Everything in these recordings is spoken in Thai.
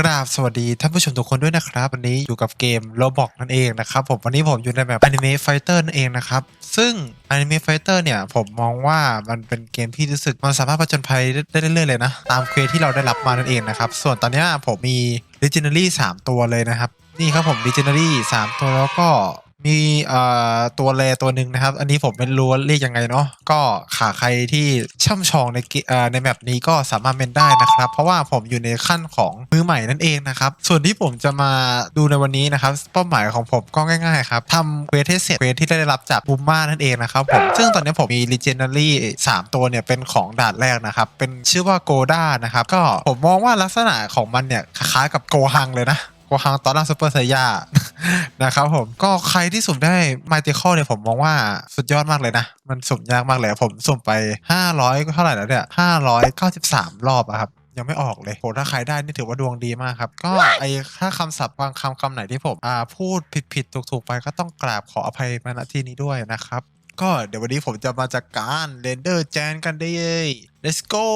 กราบสวัสดีท่านผู้ชมทุกคนด้วยนะครับ วันนี้อยู่กับเกม Roblox นั่นเองนะครับผมวันนี้ผมอยู่ในแบบ Anime Fighter นั่นเองนะครับ ซึ่ง Anime Fighter เนี่ย ผมมองว่ามันเป็นเกมที่รู้สึก มันสามารถผจญภัยได้เรื่อยๆเลยนะ ตามเควสที่เราได้รับมานั่นเองนะครับ ส่วนตอนนี้ผมมี Legendary 3 ตัวเลยนะครับ นี่ครับผม Legendary 3 ตัวแล้วก็ มีเอ่อตัวแรตัวหนึ่งนะครับ อันนี้ผมไม่รู้เรียกยังไงเนาะก็ขาใครที่ช่ำชองในเกเอ่อในแมปนี้ก็สามารถเป็นได้นะครับ เพราะว่าผมอยู่ในขั้นของมือใหม่นั่นเองนะครับ ส่วนที่ผมจะมาดูในวันนี้นะครับ เป้าหมายของผมก็ง่ายๆครับทำเควสให้เสร็จเควสที่ได้รับจากบูมมานั่นเองนะครับผมซึ่งตอนนี้ผมมี Legendary 3ตัวเนี่ยเป็นของด่านแรกนะครับ เป็นชื่อว่าโกด้านะครับก็ผมมองว่าลักษณะของมันเนี่ยคล้ายกับโกฮังเลยนะโกฮังตอนล่างซูเปอร์ไซย่า นะครับผมก็ใครที่สุ่มได้ไมติคอลเนี่ยผมมองว่าสุดยอดมากเลยนะ มันสุ่มยากมากเลย ผมสุ่มไป 500 เท่าไหร่แล้วเนี่ย593 รอบอะครับยังไม่ออกเลยโหถ้าใครได้นี่ถือว่าดวงดีมากครับ ก็ไอถ้าคำศัพท์บางคำคำไหนที่ผมอ่าพูดผิดผิดถูกถูกๆไปก็ต้องกราบขออภัยมาณที่นี้ด้วยนะครับ ก็เดี๋ยววันนี้ผมจะมาจัดการเรนเดอร์แจนกันได้เลย let's go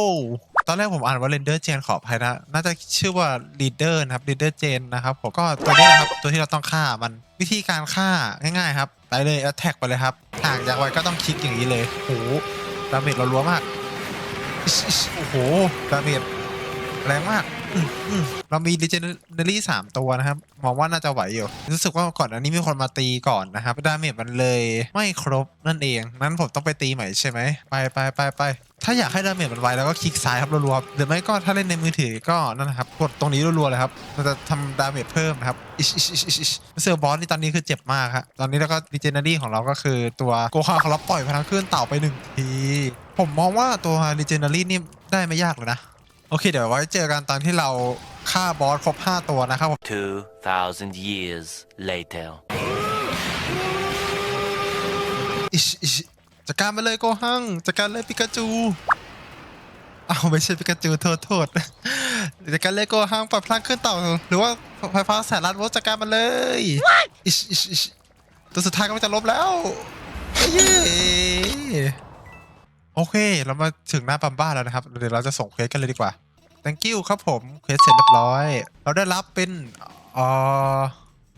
ตอนแรกผมอ่านว่าเรนเดอร์เจนขออภัยนะ น่าจะชื่อว่า leader นะครับ leader เจนนะครับผมก็ตัวนี้นะครับตัวที่เราต้องฆ่ามันวิธีการฆ่าง่ายๆครับไปเลย attack ไปเลยครับหากอยากไวก็ต้องคลิกอย่างนี้เลยโอ้โหดาเมจเรารัวมากโอ้โหดาเมจแรงมากอืมอืมเรามี legendary สามตัวนะครับมองว่าน่าจะไหวอยู่ รู้สึกว่าก่อนอันนี้มีคนมาตีก่อนนะครับดาเมจมันเลยไม่ครบนั่นเองนั้นผมต้องไปตีใหม่ใช่ไหมไปไปไปไป ถ้าอยากให้ดาเมจมันไวแล้วก็คลิกซ้ายครับรัวๆหรือไม่ก็ถ้าเล่นในมือถือก็นั่นนะครับกดตรงนี้รัวๆเลยครับมันจะทำดาเมจเพิ่มนะครับอิชอิชอิชอิชอิชเซอร์บอสนี่ตอนนี้คือเจ็บมากครับตอนนี้แล้วก็ legendary ของเราก็คือตัวโกฮาเขารับปล่อยพลังคลื่นเต่าไปหนึ่งทีผมมองว่าตัว legendary นี่ได้ไม่ยากเลยนะโอเคเดี๋ยวไว้เจอกันตอนที่เราฆ่าบอสครบ 5 ตัวนะครับผม2,000 years later. อิชอิช จัดการไปเลยโกหังจัดการเลยปิกาจูเอาวไม่ใช่ปิกาจูโทษโทษจัดการเลยโกหังปล่อยพลังขึ้นเต่าหรือว่าไฟฟ้าแสนล้านโวลต์จัดการมันเลยอิชอิชอิชตัวสุดท้ายก็จะลบแล้วเย้โอเค เรามาถึงหน้าปั๊มบ้านแล้วนะครับ เดี๋ยวเราจะส่งเควสกันเลยดีกว่า thank you ครับผม เควสเสร็จเรียบร้อย เราได้รับเป็นเอ่อ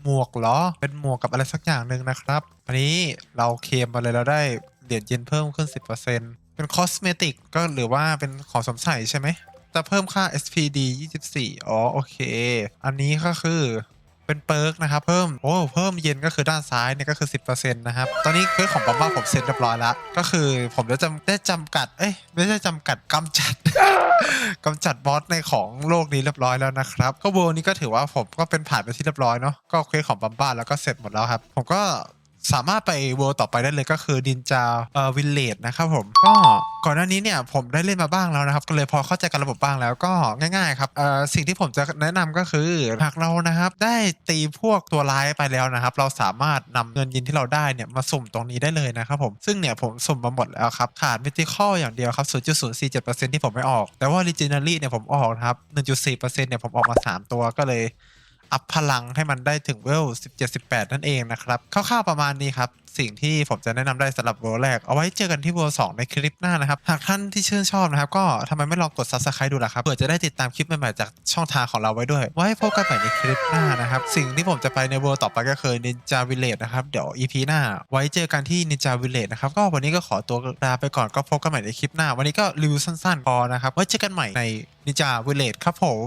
หมวกเหรอ เป็นหมวกกับอะไรสักอย่างหนึ่งนะครับ อันนี้เราเคลมมาเลยเราได้เหรียญเย็นเพิ่มขึ้น 10%เป็นคอสเมติกก็หรือว่าเป็นของสมใส่ใช่ไหม จะเพิ่มค่า SPD 24 อ๋อ โอเค อันนี้ก็คือ เป็นเปิร์กนะครับเพิ่มโอ้เพิ่มเย็นก็คือด้านซ้ายเนี่ยก็คือ 10%นะครับตอนนี้เควสของบอมบ้าผมเสร็จเรียบร้อยแล้ว ก็คือผมจะจำได้จำกัดเอ้ยไม่ใช่จำกัดกำจัดกำจัดบอสในของโลกนี้เรียบร้อยแล้วนะครับก็เวอร์นี้ก็ถือว่าผมก็เป็นผ่านไปที่เรียบร้อยเนาะก็เควสของบัมบ้าแล้วก็เสร็จหมดแล้วครับผมก็ สามารถไปเวอร์ต่อไปได้เลยก็คือดินจาเอ่อวิลเลจนะครับผมก็ก่อนหน้านี้เนี่ยผมได้เล่นมาบ้างแล้วนะครับ ก็เลยพอเข้าใจกันระบบบ้างแล้วก็ง่ายๆครับเอ่อสิ่งที่ผมจะแนะนำก็คือหากเรานะครับ ได้ตีพวกตัวร้ายไปแล้วนะครับ เราสามารถนำเงินยินที่เราได้เนี่ยมาสุ่มตรงนี้ได้เลยนะครับผมซึ่งเนี่ยผมสุ่มมาหมดแล้วครับขาดมิติคอลอย่างเดียวครับ0.047%ที่ผมไม่ออก แต่ว่า Legendary เนี่ยผมออกนะครับ1.4%เนี่ยผมออกมา 3 ตัวก็เลย อัพพลังให้มันได้ถึงเวล 17 18 นั่นเองนะครับคร่าวๆประมาณนี้ครับ สิ่งที่ผมจะแนะนำได้สำหรับเวลแรก เอาไว้เจอกันที่เวล2ในคลิปหน้านะครับ หากท่านที่ชื่นชอบนะครับ ก็ทำไมไม่ลองกด subscribe ดูล่ะครับเผื่อจะได้ติดตามคลิปใหม่ๆจากช่องทางของเราไว้ด้วย ไว้พบกันใหม่ในคลิปหน้านะครับ สิ่งที่ผมจะไปในเวลต่อไปก็คือ Ninja Village นะครับ เดี๋ยว EP หน้า ไว้เจอกันที่ Ninja Village นะครับ ก็วันนี้ก็ขอตัวลาไปก่อนก็พบกันใหม่ในคลิปหน้า วันนี้ก็รีวิวสั้นๆพอนะครับไว้เจอกันใหม่ใน Ninja Village ครับผม